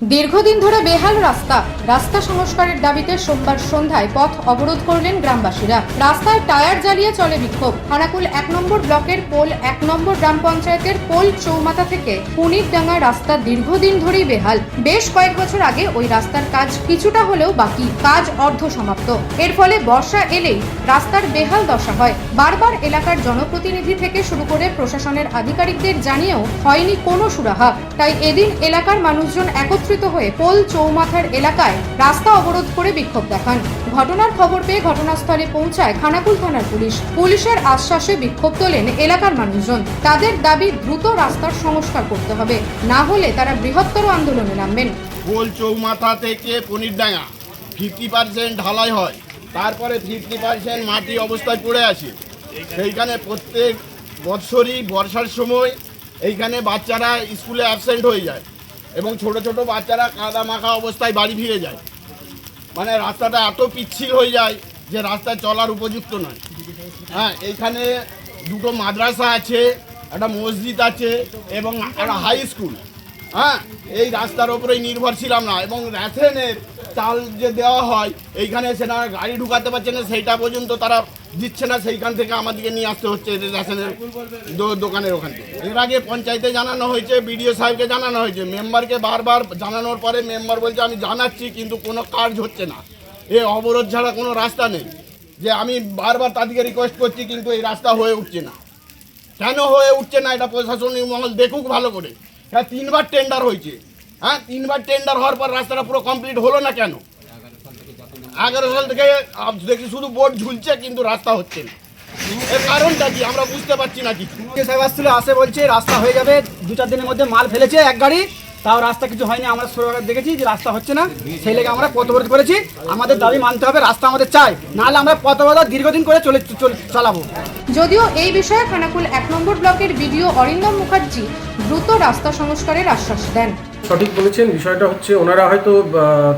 দীর্ঘদিন ধরে বেহাল রাস্তা। রাস্তা সংস্কারের দাবিতে সোমবার সন্ধ্যায় পথ অবরোধ করলেন গ্রামবাসীরা। রাস্তায় টায়ার জ্বালিয়ে চলে বিক্ষোভ। খানাকুল এক নম্বর ব্লকের পোল এক নম্বর গ্রাম পঞ্চায়েতের পোল চৌমাথা থেকে পুনিরডাঙ্গা রাস্তা দীর্ঘদিন ধরেই বেহাল। বেশ কয়েক বছর আগে ওই রাস্তার কাজ কিছুটা হলেও বাকি। কাজ অর্ধ সমাপ্ত। এর ফলে বর্ষা এলেই রাস্তার বেহাল দশা হয়। বারবার এলাকার জনপ্রতিনিধি থেকে শুরু করে প্রশাসনের আধিকারিকদের জানিয়েও হয়নি কোনো সুরাহা। তাই এদিন এলাকার মানুষজন একত্রিত হয়ে পোল চৌমাথার এলাকায় রাস্তা অবরোধ করে বিক্ষোভ দেখান। ঘটনার খবর পেয়ে ঘটনাস্থলে পৌঁছায় খানাকুল থানার পুলিশ। পুলিশের আশ্বাসে বিক্ষোভ তোলেন এলাকার মানুষজন। তাদের দাবি দ্রুত রাস্তার সংস্কার করতে হবে। না হলে তারা বৃহত্তর আন্দোলনে নামবেন। গোল চৌমাথা থেকে পনিরডাঙ্গা ফিফটি পার্সেন্ট ঢালাই হয়। তারপরে ফিফটি পার্সেন্ট মাটি অবস্থায় পড়ে আছে। সেইখানে প্রত্যেক বৎসরই বর্ষার সময় এইখানে বাচ্চারা স্কুলে অ্যাবসেন্ট হয়ে যায়। এবং ছোট ছোট বাচ্চারা কাদা মাখা অবস্থায় বাড়ি ফিরে যায়। মানে রাস্তাটা এত পিচ্ছিল হয়ে যায় যে রাস্তায় চলার উপযুক্ত নয়। হ্যাঁ এইখানে দুটো মাদ্রাসা আছে, একটা মসজিদ আছে এবং একটা হাই স্কুল হ্যাঁ এই রাস্তার ওপরেই নির্ভরশীল না এবং রেশনের চাল যে দেওয়া হয়, এইখানে সেটা গাড়ি ঢুকাতে পারছে না, সেইটা পর্যন্ত তারা দিচ্ছে না, সেইখান থেকে আমাদেরকে নিয়ে আসতে হচ্ছে রেশনের দোকানের ওখান থেকে। এর আগে পঞ্চায়েতে জানানো হয়েছে, বিডিও সাহেবকে জানানো হয়েছে, মেম্বারকে বারবার জানানোর পরে মেম্বার বলছে, আমি জানাচ্ছি, কিন্তু কোনো কাজ হচ্ছে না। এ অবরোধ ছাড়া কোনো রাস্তা নেই। যে আমি বারবার তাদেরকে রিকোয়েস্ট করছি, কিন্তু এই রাস্তা হয়ে উঠছে না। কেন হয়ে উঠছে না, এটা প্রশাসনিক মহল দেখুক ভালো করে। হ্যাঁ তিনবার টেন্ডার হয়েছে। হ্যাঁ তিনবার টেন্ডার হওয়ার পর রাস্তাটা পুরো কমপ্লিট হলো না কেন? এগারো সাল থেকে দেখি শুধু বোর্ড ঝুলছে কিন্তু রাস্তা হচ্ছে না। এর কারণটা কি? আমরা বুঝতে পারছি না কিছু। কে সাহেব আসছিল আসে বলছে রাস্তা হয়ে যাবে দু চার দিনের মধ্যে মাল ফেলেছে এক গাড়ি তাও রাস্তা কিছু হয়নি। আমরা সরকার দেখেছি যে রাস্তা হচ্ছে না। সেই লেগে আমরা পথ অবরোধ করেছি। আমাদের দাবি মানতে হবে রাস্তা আমাদের চাই। নাহলে আমরা পথ অবরোধ দীর্ঘদিন করে চলে চালাবো। যদিও এই বিষয়ে খানাকুল এক নম্বর ব্লকের বিডিও অরিন্দম মুখার্জি দ্রুত রাস্তা সংস্কারের আশ্বাস দেন। সঠিক বলেছেন। বিষয়টা হচ্ছে ওনারা হয়তো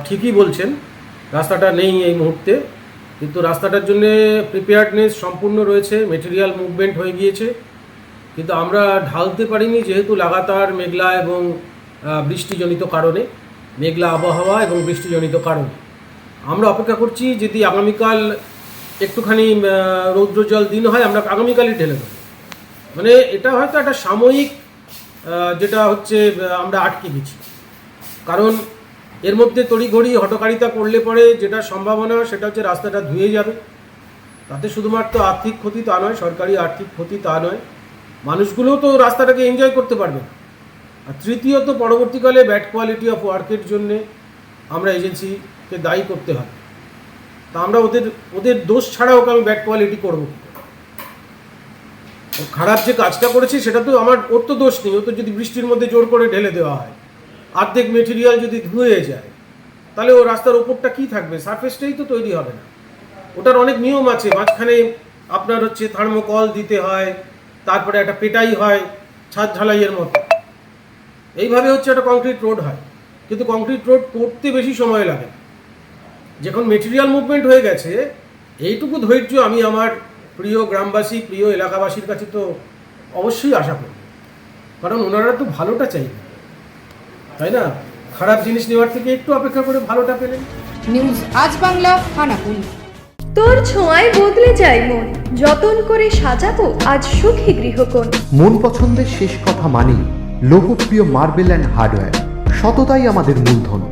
ঠিকই বলছেন রাস্তাটা নেই এই মুহূর্তে। কিন্তু রাস্তাটার জন্য প্রিপেয়ার্ডনেস সম্পূর্ণ রয়েছে মেটেরিয়াল মুভমেন্ট হয়ে গিয়েছে। কিন্তু আমরা ঢালতে পারিনি যেহেতু লাগাতার মেঘলা এবং বৃষ্টিজনিত কারণে। মেঘলা আবহাওয়া এবং বৃষ্টিজনিত কারণে। আমরা অপেক্ষা করছি যদি আগামীকাল একটুখানি আহ, রৌদ্রজল দিন হয় আমরা আগামীকালই ঢেলে দেবো। মানে এটা হয়তো একটা সাময়িক যেটা হচ্ছে আমরা আটকে গেছি কারণ এর মধ্যে তড়িঘড়ি, হটকারিতা করলে পরে যেটা সম্ভাবনা, সেটা হচ্ছে রাস্তাটা ধুয়ে যাবে। তাতে শুধুমাত্র আর্থিক ক্ষতি তা নয়, সরকারি আর্থিক ক্ষতি তা নয়। মানুষগুলোও তো রাস্তাটাকে এনজয় করতে পারবে। আর তৃতীয়ত, পরবর্তীকালে ব্যাড কোয়ালিটি অফ ওয়ার্কের জন্যে আমরা এজেন্সিকে দায়ী করতে হবে। তা আমরা ওদের ওদের দোষ ছাড়া ওকে আমি ব্যাড কোয়ালিটি করব। খারাপ যে কাজটা করেছে, সেটা তো আমার, ওর তো দোষ নেই। ও তো যদি বৃষ্টির মধ্যে জোর করে ঢেলে দেওয়া হয়, অর্ধেক মেটেরিয়াল যদি ধুয়ে যায়, তাহলে ও রাস্তার ওপরটা কি থাকবে? সারফেসটাই তো তৈরি হবে না। ওটার অনেক নিয়ম আছে। মাঝখানে আপনার হচ্ছে থার্মোকল দিতে হয়, তারপরে একটা পেটাই হয়, ছাদ ঢালাইয়ের মতো। এইভাবে হচ্ছে একটা কংক্রিট রোড হয়। কিন্তু কংক্রিট রোড করতে বেশি সময় লাগে। যখন মেটেরিয়াল মুভমেন্ট হয়ে গেছে, এইটুকু ধৈর্য আমি আমার প্রিয় গ্রামবাসী প্রিয় এলাকাবাসীর কাছে তো অবশ্যই আশা করি কারণ ওনারা তো ভালোটা চাইবে তাই না? খারাপ জিনিস নেওয়ার থেকে একটু অপেক্ষা করে ভালোটা পেলেন। নিউজ আজ বাংলা খানাকুল তোর ছোঁয়ায় বদলে যায় মন। যতন করে সাজাবো আজ সুখী গৃহকোণ। মন পছন্দের শেষ কথা মানি লোকপ্রিয় মার্বেল অ্যান্ড হার্ডওয়্যার। সততাই আমাদের মূলধন।